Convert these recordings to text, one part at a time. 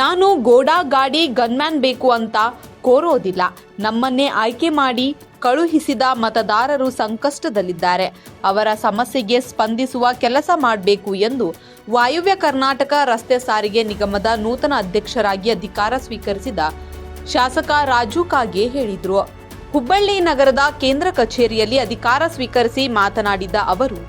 ನಾನು ಗೋಡಾ ಗಾಡಿ ಗನ್ಮ್ಯಾನ್ ಬೇಕು ಅಂತ ಕೋರೋದಿಲ್ಲ. ನಮ್ಮನ್ನೇ ಆಯ್ಕೆ ಮಾಡಿ ಕಳುಹಿಸಿದ ಮತದಾರರು ಸಂಕಷ್ಟದಲ್ಲಿದ್ದಾರೆ. ಅವರ ಸಮಸ್ಯೆಗೆ ಸ್ಪಂದಿಸುವ ಕೆಲಸ ಮಾಡಬೇಕು ಎಂದು ವಾಯುವ್ಯ ಕರ್ನಾಟಕ ರಸ್ತೆ ಸಾರಿಗೆ ನಿಗಮದ ನೂತನ ಅಧ್ಯಕ್ಷರಾಗಿ ಅಧಿಕಾರ ಸ್ವೀಕರಿಸಿದ ಶಾಸಕ ರಾಜು ಕಾಗೆ ಹೇಳಿದರು. ಹುಬ್ಬಳ್ಳಿ ನಗರದ ಕೇಂದ್ರ ಕಚೇರಿಯಲ್ಲಿ ಅಧಿಕಾರ ಸ್ವೀಕರಿಸಿ ಮಾತನಾಡಿದ ಅವರು,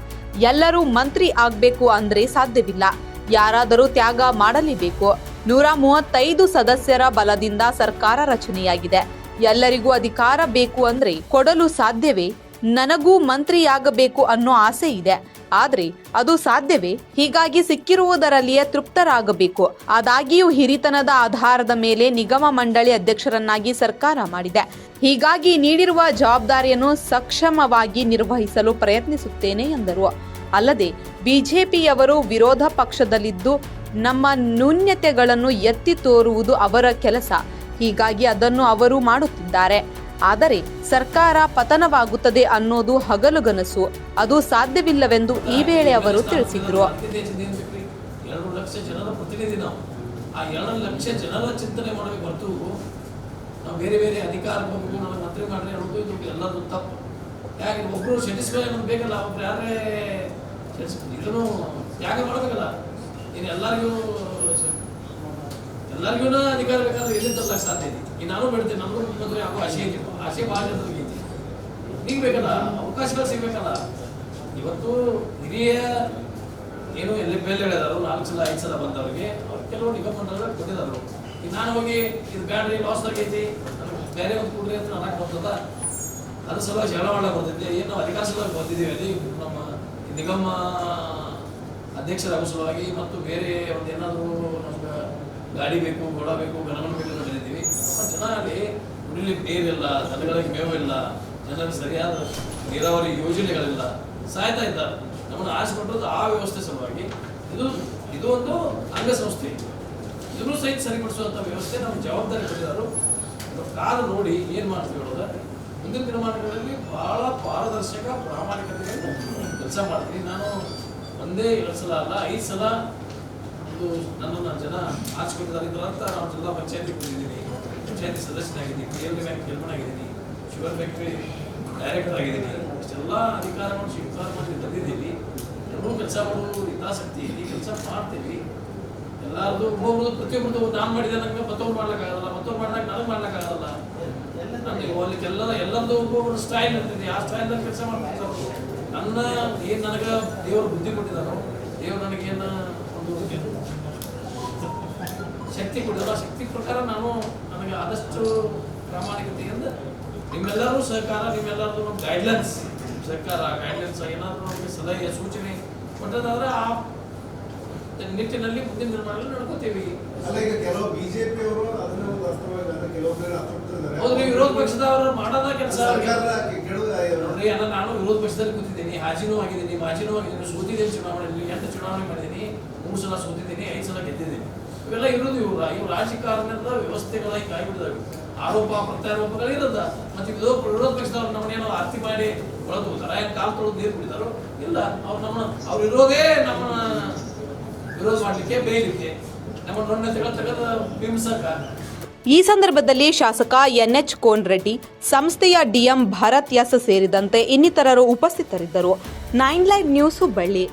ಎಲ್ಲರೂ ಮಂತ್ರಿ ಆಗಬೇಕು ಅಂದ್ರೆ ಸಾಧ್ಯವಿಲ್ಲ. ಯಾರಾದರೂ ತ್ಯಾಗ ಮಾಡಲೇಬೇಕು. ನೂರ ಮೂವತ್ತೈದು ಸದಸ್ಯರ ಬಲದಿಂದ ಸರ್ಕಾರ ರಚನೆಯಾಗಿದೆ. ಎಲ್ಲರಿಗೂ ಅಧಿಕಾರ ಬೇಕು ಅಂದ್ರೆ ಕೊಡಲು ಸಾಧ್ಯವೇ? ನನಗೂ ಮಂತ್ರಿಯಾಗಬೇಕು ಅನ್ನೋ ಆಸೆ ಇದೆ. ಆದ್ರೆ ಅದು ಸಾಧ್ಯವೇ? ಹೀಗಾಗಿ ಸಿಕ್ಕಿರುವುದರಲ್ಲಿಯೇ ತೃಪ್ತರಾಗಬೇಕು. ಆದಾಗಿಯೂ ಹಿರಿತನದ ಆಧಾರದ ಮೇಲೆ ನಿಗಮ ಮಂಡಳಿ ಅಧ್ಯಕ್ಷರನ್ನಾಗಿ ಸರ್ಕಾರ ಮಾಡಿದೆ. ಹೀಗಾಗಿ ನೀಡಿರುವ ಜವಾಬ್ದಾರಿಯನ್ನು ಸಕ್ಷಮವಾಗಿ ನಿರ್ವಹಿಸಲು ಪ್ರಯತ್ನಿಸುತ್ತೇನೆ ಎಂದರು. ಅಲ್ಲದೆ ಬಿಜೆಪಿಯವರು ವಿರೋಧ ಪಕ್ಷದಲ್ಲಿದ್ದು ನಮ್ಮ ನ್ಯೂನ್ಯತೆಗಳನ್ನು ಎತ್ತಿ ತೋರುವುದು ಅವರ ಕೆಲಸ. ಹೀಗಾಗಿ ಅದನ್ನು ಅವರು ಮಾಡುತ್ತಿದ್ದಾರೆ. ಆದರೆ ಸರ್ಕಾರ ಪತನವಾಗುತ್ತದೆ ಅನ್ನೋದು ಹಗಲುಗನಸು. ಅದು ಸಾಧ್ಯವಿಲ್ಲವೆಂದು ಈ ವೇಳೆ ಅವರು ತಿಳಿಸಿದರು. ಲಕ್ಷ ಜನರ ಪ್ರತಿನಿಧಿ ನಾವು ಆ ಲಕ್ಷ ಜನರ ಚಿಂತನೆ ಮಾಡಬೇಕು. ನಾವು ಬೇರೆ ಬೇರೆ ಅಧಿಕಾರ ಮಂತ್ರಿ ಮಾಡ್ರಿ ಅನ್ನೋದು ಎಲ್ಲದು ತಪ್ಪು. ಯಾಕೆ ಒಬ್ಬರು ಸೆಟಿಸ್ಫೈ ಅನ್ನೋದು ಬೇಕಲ್ಲ, ಒಬ್ರು ಯಾರೇ ಇದನ್ನು ತ್ಯಾಗ ಮಾಡಬೇಕಲ್ಲ? ಇನ್ನು ಎಲ್ಲರಿಗೂ ಎಲ್ಲರಿಗೂ ಅಧಿಕಾರ ಬೇಕಾದ್ರೆ ಎಲ್ಲಿ ತರ್ಲಕ್ಕೆ ಸಾಧ್ಯ ಇದೆ? ಈಗ ನಾನು ಬೆಳಿತೇನೆ ನನಗೂ ಮುಖ್ಯಮಂತ್ರಿ ಆಗೋ ಆಸೆ ಐತಿ ಆಸೆ ಭಾಳ ಜನರಿಗೆ ಈಗ ಬೇಕಲ್ಲ? ಅವಕಾಶಗಳು ಸಿಗ್ಬೇಕಲ್ಲ? ಇವತ್ತು ಹಿರಿಯ ಏನು ಎಲ್ಲಿ ಮೇಲೆ ಹೇಳಿದಾರು, ನಾಲ್ಕು ಸಲ, ಐದು ಸಲ ಬಂದವ್ರಿಗೆ ಅವ್ರು ಕೆಲವು ನಿಗಮ ಕೊಟ್ಟಿದ್ದಾರೆ. ಈಗ ನಾನು ಹೋಗಿ, ಇದು ಬ್ಯಾಡ್ರಿ ಲಾಸ್ ಆಗೈತಿ ಬೇರೆ ಒಂದು ಕೊಡ್ರಿ ಅಂತ ನನಗೆ ಬರ್ತದ ಅದ್ರ ಸಲುವಾಗಿ ಜಗಳ ಮಾಡಕ್ಕೆ ಬರ್ತೈತಿ ಏನು ನಾವು ಅಧಿಕಾರ ಸಲುವಾಗಿ ಬಂದಿದ್ದೀವಿ ಅಲ್ಲಿ, ನಮ್ಮ ನಿಗಮ ಅಧ್ಯಕ್ಷರಾಗೋ ಸಲುವಾಗಿ ಮತ್ತು ಬೇರೆ ಒಂದು ಏನಾದರೂ ನಮ್ಗೆ ಗಾಡಿ ಬೇಕು, ಗೋಡ ಬೇಕು ಗಣಗಳು ಬೇಕು ಅಂತ ಹೇಳಿದ್ದೀವಿ. ಜನ ಅಲ್ಲಿ ಕುಡಿಲಿಕ್ಕೆ ನೀರಿಲ್ಲ, ದನಗಳಿಗೆ ಮೇವು ಇಲ್ಲ, ಜನರಿಗೆ ಸರಿಯಾದ ನೀರಾವರಿ ಯೋಜನೆಗಳಿಲ್ಲ. ಸಾಯ್ತಾ ಇದ್ದಾರೆ. ನಮ್ಮನ್ನು ಪಟ್ಟದ್ದು ಆ ವ್ಯವಸ್ಥೆ ಸಲುವಾಗಿ. ಇದು ಇದು ಒಂದು ಅಂಗಸಂಸ್ಥೆ. ಇದನ್ನು ಸಹಿತ ಸರಿಪಡಿಸುವಂಥ ವ್ಯವಸ್ಥೆ ನಮ್ಮ ಜವಾಬ್ದಾರಿ ಕೊಟ್ಟಿದ್ದಾರೆ ಕಾಲ ನೋಡಿ ಏನು ಮಾಡ್ತೀವಿ ಹೇಳೋದ ಮುಂದಿನ ದಿನಮಾನಗಳಲ್ಲಿ ಬಹಳ ಪಾರದರ್ಶಕ ಪ್ರಾಮಾಣಿಕತೆಯನ್ನು ಕೆಲಸ ಮಾಡ್ತೀನಿ. ನಾನು ಒಂದೇ ಎರಡು ಸಲ ಅಲ್ಲ ಐದು ಸಲ ಒಂದು ನನ್ನನ್ನು ಜನ ಆಚಿಕೊಂಡಿದ್ದಾರೆ ಇದರ ಅರ್ಥ ನಾನು ಜಿಲ್ಲಾ ಪಂಚಾಯತಿ ಬಂದಿದ್ದೀನಿ ಪಂಚಾಯತಿ ಸದಸ್ಯನಾಗಿದ್ದೀನಿ ಪಿ ಎಲ್ ಬ್ಯಾಂಕ್ ಚೇರ್ಮನ್ ಆಗಿದ್ದೀನಿ ಶುಗರ್ ಫ್ಯಾಕ್ಟ್ರಿ ಡೈರೆಕ್ಟರ್ ಆಗಿದ್ದೀನಿ ಇಷ್ಟೆಲ್ಲ ಅಧಿಕಾರವನ್ನು ಸ್ವೀಕಾರ ಮಾಡಿ ತಂದಿದ್ದೀನಿ ಎಲ್ಲರೂ ಕೆಲಸ ಮಾಡೋದು ಹಿತಾಸಕ್ತಿ. ಇಲ್ಲಿ ಕೆಲಸ ಮಾಡ್ತೀವಿ. ಎಲ್ಲಾರ್ದು ಒಬ್ಬೊಬ್ರು ಪ್ರತಿಯೊಬ್ಬರದು ನಾನು ಮಾಡಿದೆ ನನಗೆ ಮತ್ತೊಬ್ರು ಮಾಡ್ಲಿಕ್ಕಾಗಲ್ಲ. ಮತ್ತೊಬ್ರು ಮಾಡಿದಾಗ ನನಗೆ ಮಾಡ್ಲಿಕ್ಕಾಗಲ್ಲ. ನನಗೆ ಅಲ್ಲಿ ಎಲ್ಲ ಎಲ್ಲರದ್ದು ಒಬ್ಬೊಬ್ರು ಸ್ಟೈಲ್ ಇರ್ತದೆ ಆ ಸ್ಟೈಲ್ನಲ್ಲಿ ಕೆಲಸ ಮಾಡ್ತಾರೆ. ನನ್ನ ಏನ್ ನನಗೆ ದೇವರು ಬುದ್ಧಿ ಕೊಟ್ಟಿದ್ದಾರೋ ದೇವರು ನನಗೇನು ಒಂದು ಶಕ್ತಿ ಕೊಟ್ಟಿಲ್ಲ ಆ ಶಕ್ತಿ ಪ್ರಕಾರ ನಾನು ನನಗೆ ಆದಷ್ಟು ಪ್ರಾಮಾಣಿಕತೆಯಿಂದ ನಿಮ್ಮೆಲ್ಲರೂ ಸಹಕಾರ ನಿಮ್ಮೆಲ್ಲರದು ಒಂದು ಗೈಡ್ಲೈನ್ಸ್ ಸರ್ಕಾರ ಗೈಡ್ಲೈನ್ಸ್ ಏನಾದರೂ ನಮಗೆ ಸಲಹೆ ಸೂಚನೆ ಕೊಟ್ಟದಾದ್ರೆ ಆ ನಿಟ್ಟಿನಲ್ಲಿ ಮುಂದಿನ ನಿರ್ಮಾಣ ನಡ್ಕೋತೀವಿ. ಹೌದ್ರಿ ವಿರೋಧ ಪಕ್ಷದವರು ಮಾಡೋದ ಕೆಲಸ. ನಾನು ವಿರೋಧ ಪಕ್ಷದಲ್ಲಿ ಹಾಜಿನೂ ಆಗಿದ್ದೀನಿ ಮಾಜಿನೂ ಆಗಿದ್ದೀನಿ ಸೋತಿದ್ದೀನಿ ಚುನಾವಣೆಯಲ್ಲಿ ಎಂಥ ಚುನಾವಣೆ ಮಾಡಿದ್ದೀನಿ, ಮೂರು ಸಲ ಸೋತಿದ್ದೀನಿ, ಐದು ಸಲ ಗೆದ್ದಿದ್ದೀನಿ. ಇವೆಲ್ಲ ಇರೋದು ಇವಾಗ ಇವು ರಾಜಕಾರಣದ ವ್ಯವಸ್ಥೆಗಳಾಗಿ ಕಾಯ್ಬಿಡಿದಾವೆ ಆರೋಪ ಪ್ರತ್ಯಾರೋಪಗಳಿರೋದ ಮತ್ತು ವಿರೋಧ ವಿರೋಧ ಪಕ್ಷದವ್ರು ನಮ್ಮನ್ನೇನೋ ಆರ್ತಿ ಮಾಡಿ ಒಳದು ಹೋಗ್ತಾರೆ ಯಾಕೆ ಕಾಲು ತೊಳೆದು ನೀರು ಕುಡಿದಾರೋ ಇಲ್ಲ, ಅವ್ರು ನಮ್ಮ ಅವ್ರು ಇರೋದೇ ನಮ್ಮನ್ನ ವಿರೋಧ ಮಾಡಲಿಕ್ಕೆ ಬೇಯಲಿಕ್ಕೆ. ನಮ್ಮ ನೊಣ್ಣತೆಗಳ ತೆಗೆದ ಈ ಸಂದರ್ಭದಲ್ಲಿ ಶಾಸಕ ಎನ್ಎಚ್ ಕೋನ್ರೆಡ್ಡಿ, ಸಂಸ್ಥೆಯ ಡಿಎಂ ಭರತ್ ಎಸ್ ಸೇರಿದಂತೆ ಇನ್ನಿತರರು ಉಪಸ್ಥಿತರಿದ್ದರು. Nine live news Hubballi